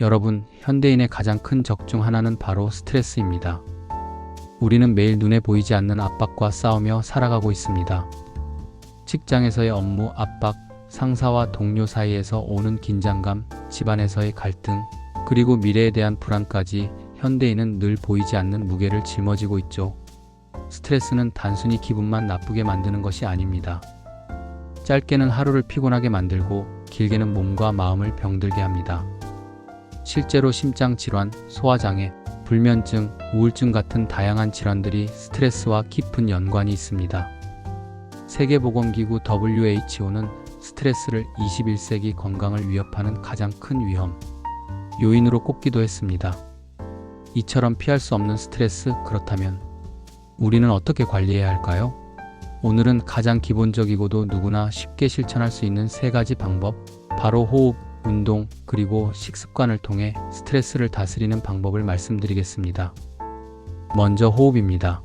여러분, 현대인의 가장 큰 적 중 하나는 바로 스트레스입니다. 우리는 매일 눈에 보이지 않는 압박과 싸우며 살아가고 있습니다. 직장에서의 업무 압박, 상사와 동료 사이에서 오는 긴장감, 집안에서의 갈등, 그리고 미래에 대한 불안까지 현대인은 늘 보이지 않는 무게를 짊어지고 있죠. 스트레스는 단순히 기분만 나쁘게 만드는 것이 아닙니다. 짧게는 하루를 피곤하게 만들고 길게는 몸과 마음을 병들게 합니다. 실제로 심장 질환, 소화장애, 불면증, 우울증 같은 다양한 질환들이 스트레스와 깊은 연관이 있습니다. 세계보건기구 WHO는 스트레스를 21세기 건강을 위협하는 가장 큰 위험 요인으로 꼽기도 했습니다. 이처럼 피할 수 없는 스트레스 그렇다면 우리는 어떻게 관리해야 할까요? 오늘은 가장 기본적이고도 누구나 쉽게 실천할 수 있는 세 가지 방법, 바로 호흡, 운동, 그리고 식습관을 통해 스트레스를 다스리는 방법을 말씀드리겠습니다. 먼저 호흡입니다.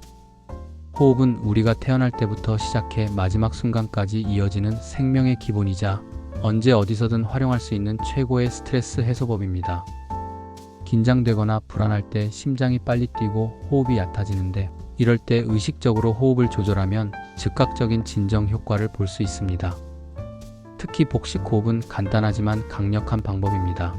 호흡은 우리가 태어날 때부터 시작해 마지막 순간까지 이어지는 생명의 기본이자 언제 어디서든 활용할 수 있는 최고의 스트레스 해소법입니다. 긴장되거나 불안할 때 심장이 빨리 뛰고 호흡이 얕아지는데 이럴 때 의식적으로 호흡을 조절하면 즉각적인 진정 효과를 볼 수 있습니다. 특히 복식 호흡은 간단하지만 강력한 방법입니다.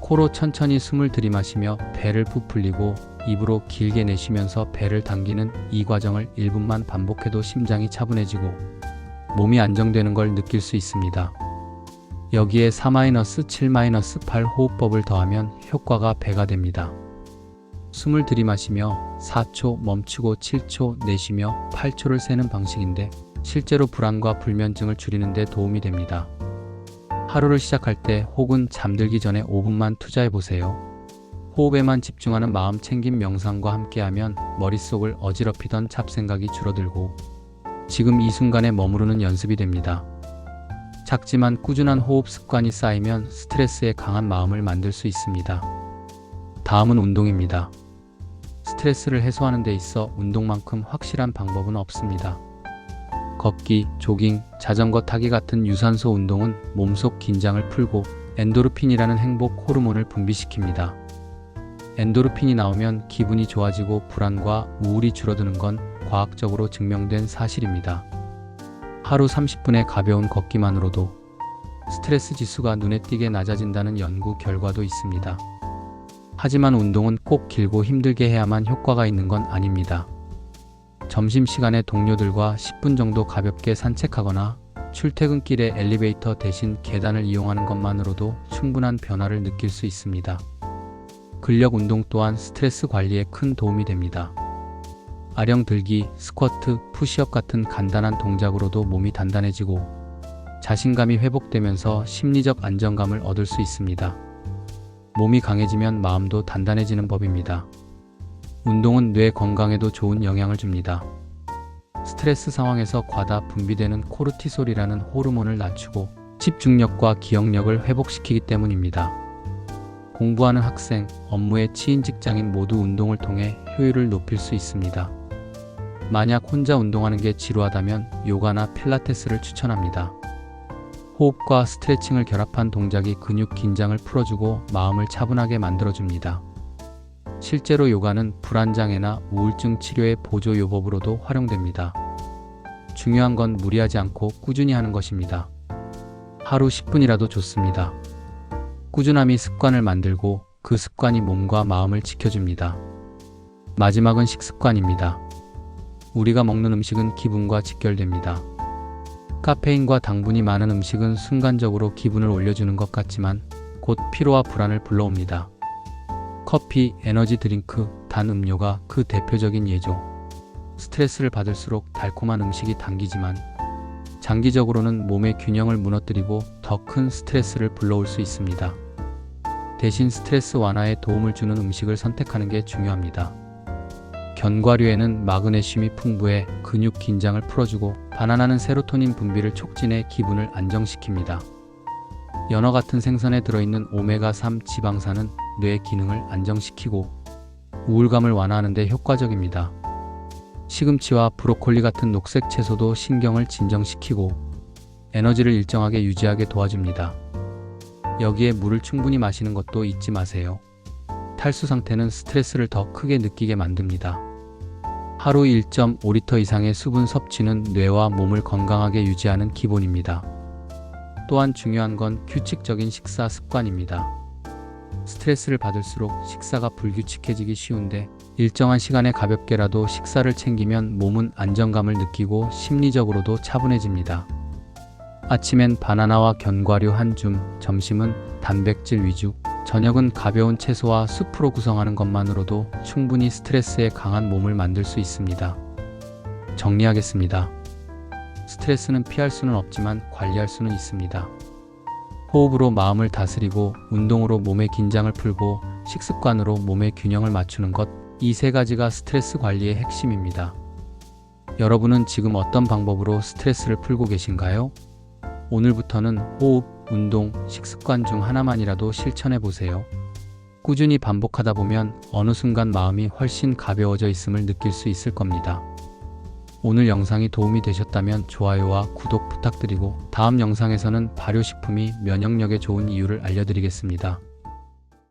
코로 천천히 숨을 들이마시며 배를 부풀리고 입으로 길게 내쉬면서 배를 당기는 이 과정을 1분만 반복해도 심장이 차분해지고 몸이 안정되는 걸 느낄 수 있습니다. 여기에 4-7-8 호흡법을 더하면 효과가 배가 됩니다. 숨을 들이마시며 4초 멈추고 7초 내쉬며 8초를 세는 방식인데 실제로 불안과 불면증을 줄이는 데 도움이 됩니다. 하루를 시작할 때 혹은 잠들기 전에 5분만 투자해 보세요. 호흡에만 집중하는 마음 챙김 명상과 함께하면 머릿속을 어지럽히던 잡생각이 줄어들고 지금 이 순간에 머무르는 연습이 됩니다. 작지만 꾸준한 호흡 습관이 쌓이면 스트레스에 강한 마음을 만들 수 있습니다. 다음은 운동입니다. 스트레스를 해소하는 데 있어 운동만큼 확실한 방법은 없습니다. 걷기, 조깅, 자전거 타기 같은 유산소 운동은 몸속 긴장을 풀고 엔도르핀이라는 행복 호르몬을 분비시킵니다. 엔도르핀이 나오면 기분이 좋아지고 불안과 우울이 줄어드는 건 과학적으로 증명된 사실입니다. 하루 30분의 가벼운 걷기만으로도 스트레스 지수가 눈에 띄게 낮아진다는 연구 결과도 있습니다. 하지만 운동은 꼭 길고 힘들게 해야만 효과가 있는 건 아닙니다. 점심시간에 동료들과 10분 정도 가볍게 산책하거나 출퇴근길에 엘리베이터 대신 계단을 이용하는 것만으로도 충분한 변화를 느낄 수 있습니다. 근력 운동 또한 스트레스 관리에 큰 도움이 됩니다. 아령 들기, 스쿼트, 푸시업 같은 간단한 동작으로도 몸이 단단해지고 자신감이 회복되면서 심리적 안정감을 얻을 수 있습니다. 몸이 강해지면 마음도 단단해지는 법입니다. 운동은 뇌 건강에도 좋은 영향을 줍니다. 스트레스 상황에서 과다 분비되는 코르티솔이라는 호르몬을 낮추고 집중력과 기억력을 회복시키기 때문입니다. 공부하는 학생, 업무에 치인 직장인 모두 운동을 통해 효율을 높일 수 있습니다. 만약 혼자 운동하는 게 지루하다면 요가나 필라테스를 추천합니다. 호흡과 스트레칭을 결합한 동작이 근육 긴장을 풀어주고 마음을 차분하게 만들어줍니다. 실제로 요가는 불안장애나 우울증 치료의 보조 요법으로도 활용됩니다. 중요한 건 무리하지 않고 꾸준히 하는 것입니다. 하루 10분이라도 좋습니다. 꾸준함이 습관을 만들고 그 습관이 몸과 마음을 지켜줍니다. 마지막은 식습관입니다. 우리가 먹는 음식은 기분과 직결됩니다. 카페인과 당분이 많은 음식은 순간적으로 기분을 올려주는 것 같지만 곧 피로와 불안을 불러옵니다. 커피, 에너지 드링크, 단 음료가 그 대표적인 예죠. 스트레스를 받을수록 달콤한 음식이 당기지만 장기적으로는 몸의 균형을 무너뜨리고 더 큰 스트레스를 불러올 수 있습니다. 대신 스트레스 완화에 도움을 주는 음식을 선택하는 게 중요합니다. 견과류에는 마그네슘이 풍부해 근육 긴장을 풀어주고 바나나는 세로토닌 분비를 촉진해 기분을 안정시킵니다. 연어 같은 생선에 들어있는 오메가3 지방산은 뇌 기능을 안정시키고 우울감을 완화하는 데 효과적입니다. 시금치와 브로콜리 같은 녹색 채소도 신경을 진정시키고 에너지를 일정하게 유지하게 도와줍니다. 여기에 물을 충분히 마시는 것도 잊지 마세요. 탈수 상태는 스트레스를 더 크게 느끼게 만듭니다. 하루 1.5리터 이상의 수분 섭취는 뇌와 몸을 건강하게 유지하는 기본입니다. 또한 중요한 건 규칙적인 식사 습관입니다. 스트레스를 받을수록 식사가 불규칙해지기 쉬운데 일정한 시간에 가볍게라도 식사를 챙기면 몸은 안정감을 느끼고 심리적으로도 차분해집니다. 아침엔 바나나와 견과류 한 줌, 점심은 단백질 위주, 저녁은 가벼운 채소와 숲으로 구성하는 것만으로도 충분히 스트레스에 강한 몸을 만들 수 있습니다. 정리하겠습니다. 스트레스는 피할 수는 없지만 관리할 수는 있습니다. 호흡으로 마음을 다스리고 운동으로 몸의 긴장을 풀고 식습관으로 몸의 균형을 맞추는 것, 이 세 가지가 스트레스 관리의 핵심입니다. 여러분은 지금 어떤 방법으로 스트레스를 풀고 계신가요? 오늘부터는 호흡, 운동, 식습관 중 하나만이라도 실천해 보세요. 꾸준히 반복하다 보면 어느 순간 마음이 훨씬 가벼워져 있음을 느낄 수 있을 겁니다. 오늘 영상이 도움이 되셨다면 좋아요와 구독 부탁드리고 다음 영상에서는 발효식품이 면역력에 좋은 이유를 알려드리겠습니다.